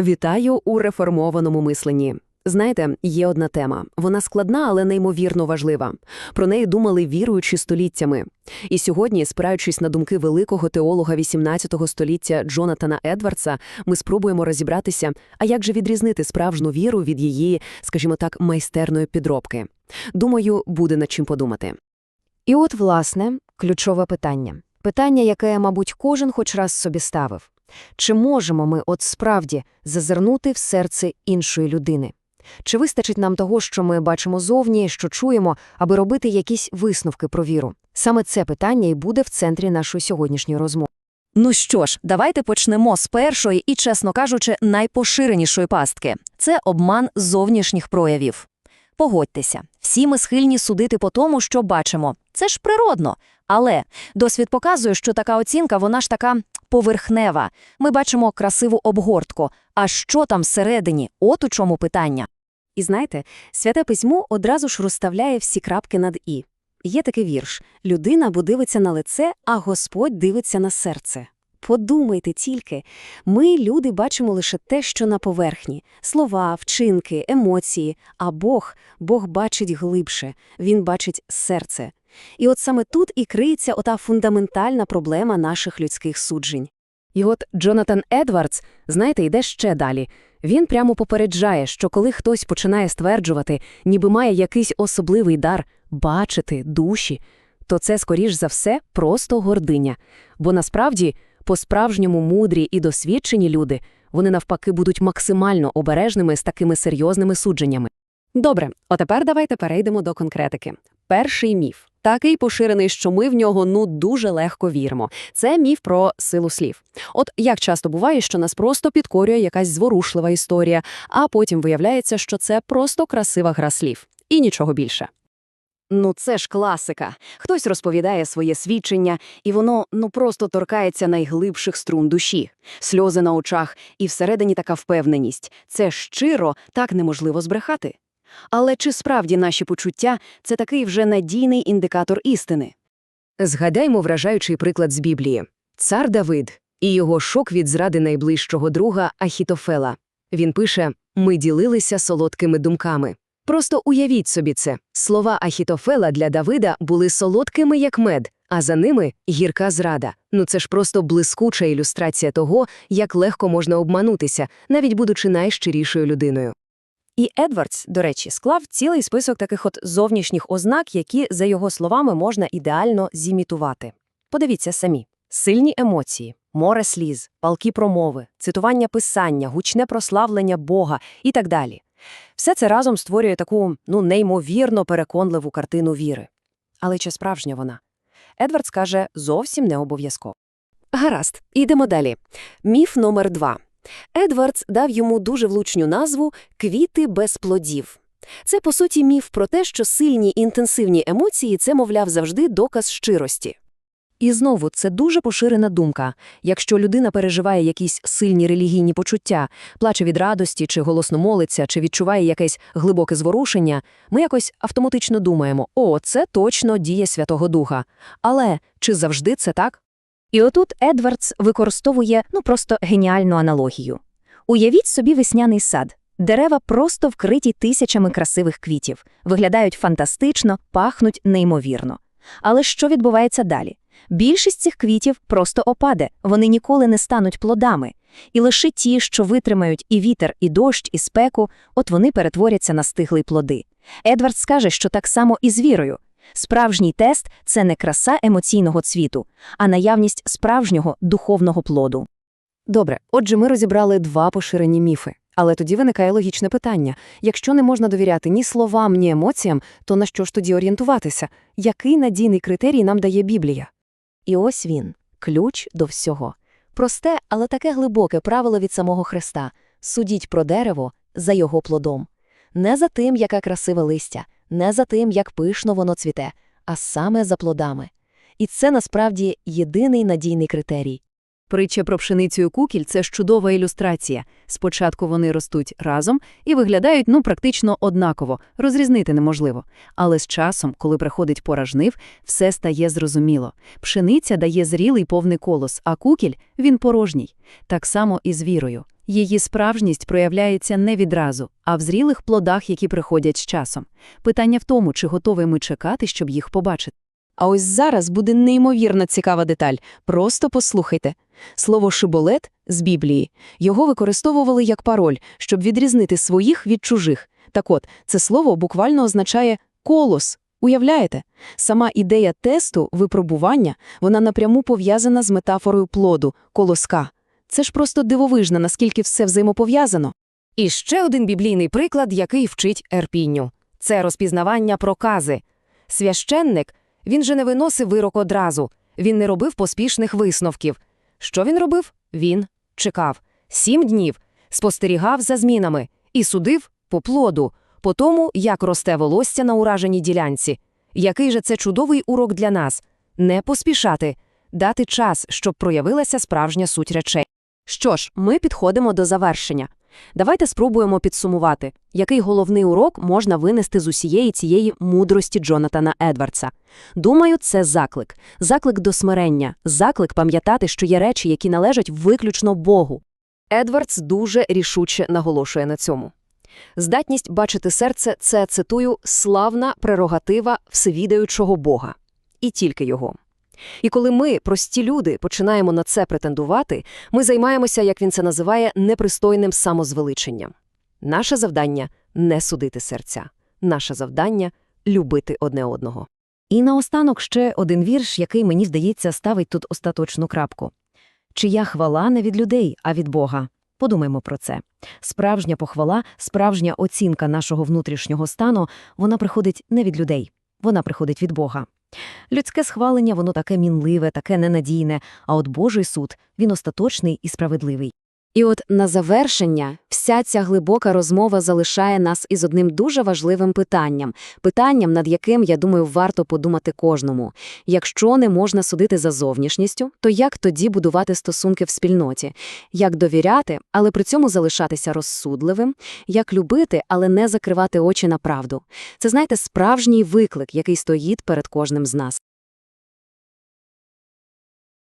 Вітаю у реформованому мисленні. Знаєте, є одна тема. Вона складна, але неймовірно важлива. Про неї думали віруючи століттями. І сьогодні, спираючись на думки великого теолога XVIII століття Джонатана Едвардса, ми спробуємо розібратися, а як же відрізнити справжню віру від її, скажімо так, майстерної підробки. Думаю, буде над чим подумати. І от, власне, ключове питання. Питання, яке, мабуть, кожен хоч раз собі ставив. Чи можемо ми от справді зазирнути в серце іншої людини? Чи вистачить нам того, що ми бачимо зовні, що чуємо, аби робити якісь висновки про віру? Саме це питання і буде в центрі нашої сьогоднішньої розмови. Ну що ж, давайте почнемо з першої і, чесно кажучи, найпоширенішої пастки – це обман зовнішніх проявів. Погодьтеся, всі ми схильні судити по тому, що бачимо. Це ж природно. Але досвід показує, що така оцінка, вона ж така поверхнева. Ми бачимо красиву обгортку. А що там всередині? От у чому питання. І знаєте, святе письмо одразу ж розставляє всі крапки над «і». Є такий вірш «Людина бо дивиться на лице, а Господь дивиться на серце». Подумайте тільки, ми, люди, бачимо лише те, що на поверхні – слова, вчинки, емоції, а Бог, Бог бачить глибше, Він бачить серце. І от саме тут і криється ота фундаментальна проблема наших людських суджень. І от Джонатан Едвардс, знаєте, йде ще далі. Він прямо попереджає, що коли хтось починає стверджувати, ніби має якийсь особливий дар бачити душі, то це, скоріш за все, просто гординя. Бо насправді, по-справжньому мудрі і досвідчені люди, вони навпаки будуть максимально обережними з такими серйозними судженнями. Добре, отепер давайте перейдемо до конкретики. Перший міф. Такий поширений, що ми в нього ну дуже легко віримо. Це міф про силу слів. От як часто буває, що нас просто підкорює якась зворушлива історія, а потім виявляється, що це просто красива гра слів. І нічого більше. Ну це ж класика. Хтось розповідає своє свідчення, і воно ну просто торкається найглибших струн душі, сльози на очах, і всередині така впевненість. Це щиро так неможливо збрехати. Але чи справді наші почуття – це такий вже надійний індикатор істини? Згадаймо вражаючий приклад з Біблії. Цар Давид і його шок від зради найближчого друга Ахітофела. Він пише «Ми ділилися солодкими думками». Просто уявіть собі це. Слова Ахітофела для Давида були солодкими, як мед, а за ними – гірка зрада. Ну це ж просто блискуча ілюстрація того, як легко можна обманутися, навіть будучи найщирішою людиною. І Едвардс, до речі, склав цілий список таких от зовнішніх ознак, які, за його словами, можна ідеально зімітувати. Подивіться самі: сильні емоції, море сліз, палкі промови, цитування писання, гучне прославлення Бога і так далі. Все це разом створює таку, ну, неймовірно переконливу картину віри. Але чи справжня вона? Едвардс каже, зовсім не обов'язково. Гаразд, йдемо далі. Міф номер два. Едвардс дав йому дуже влучну назву «квіти без плодів». Це, по суті, міф про те, що сильні інтенсивні емоції – це, мовляв, завжди доказ щирості. І знову, це дуже поширена думка. Якщо людина переживає якісь сильні релігійні почуття, плаче від радості, чи голосно молиться, чи відчуває якесь глибоке зворушення, ми якось автоматично думаємо «О, це точно дія Святого Духа». Але чи завжди це так? І отут Едвардс використовує ну просто геніальну аналогію. Уявіть собі весняний сад. Дерева просто вкриті тисячами красивих квітів, виглядають фантастично, пахнуть неймовірно. Але що відбувається далі? Більшість цих квітів просто опаде, вони ніколи не стануть плодами. І лише ті, що витримають і вітер, і дощ, і спеку, от вони перетворяться на стиглі плоди. Едвард скаже, що так само і з вірою. Справжній тест це не краса емоційного цвіту, а наявність справжнього духовного плоду. Добре, отже, ми розібрали два поширені міфи. Але тоді виникає логічне питання. Якщо не можна довіряти ні словам, ні емоціям, то на що ж тоді орієнтуватися? Який надійний критерій нам дає Біблія? І ось він – ключ до всього. Просте, але таке глибоке правило від самого Христа – судіть про дерево за його плодом. Не за тим, яке красиве листя, не за тим, як пишно воно цвіте, а саме за плодами. І це насправді єдиний надійний критерій. Притча про пшеницю і кукіль – це ж чудова ілюстрація. Спочатку вони ростуть разом і виглядають ну практично однаково, розрізнити неможливо. Але з часом, коли приходить пора жнив, все стає зрозуміло. Пшениця дає зрілий повний колос, а кукіль – він порожній. Так само і з вірою. Її справжність проявляється не відразу, а в зрілих плодах, які приходять з часом. Питання в тому, чи готові ми чекати, щоб їх побачити. А ось зараз буде неймовірно цікава деталь. Просто послухайте. Слово «шиболет» з Біблії. Його використовували як пароль, щоб відрізнити своїх від чужих. Так от, це слово буквально означає «колос». Уявляєте? Сама ідея тесту, випробування, вона напряму пов'язана з метафорою плоду, колоска. Це ж просто дивовижно, наскільки все взаємопов'язано. І ще один біблійний приклад, який вчить Ерпінню. Це розпізнавання прокази. Священник, він же не виносив вирок одразу, він не робив поспішних висновків. Що він робив? Він чекав. Сім днів, спостерігав за змінами і судив по плоду, по тому, як росте волосся на ураженій ділянці. Який же це чудовий урок для нас? Не поспішати, дати час, щоб проявилася справжня суть речей. Що ж, ми підходимо до завершення. Давайте спробуємо підсумувати, який головний урок можна винести з усієї цієї мудрості Джонатана Едвардса. Думаю, це заклик. Заклик до смирення, заклик пам'ятати, що є речі, які належать виключно Богу. Едвардс дуже рішуче наголошує на цьому. Здатність бачити серце – це, цитую, славна прерогатива всевідаючого Бога. І тільки його. І коли ми, прості люди, починаємо на це претендувати, ми займаємося, як він це називає, непристойним самозвеличенням. Наше завдання – не судити серця. Наше завдання – любити одне одного. І наостанок ще один вірш, який, мені здається, ставить тут остаточну крапку. Чия хвала не від людей, а від Бога. Подумаймо про це. Справжня похвала, справжня оцінка нашого внутрішнього стану, вона приходить не від людей, вона приходить від Бога. Людське схвалення, воно таке мінливе, таке ненадійне, а от Божий суд, він остаточний і справедливий. І от на завершення вся ця глибока розмова залишає нас із одним дуже важливим питанням. Питанням, над яким, я думаю, варто подумати кожному. Якщо не можна судити за зовнішністю, то як тоді будувати стосунки в спільноті? Як довіряти, але при цьому залишатися розсудливим? Як любити, але не закривати очі на правду? Це, знаєте, справжній виклик, який стоїть перед кожним з нас.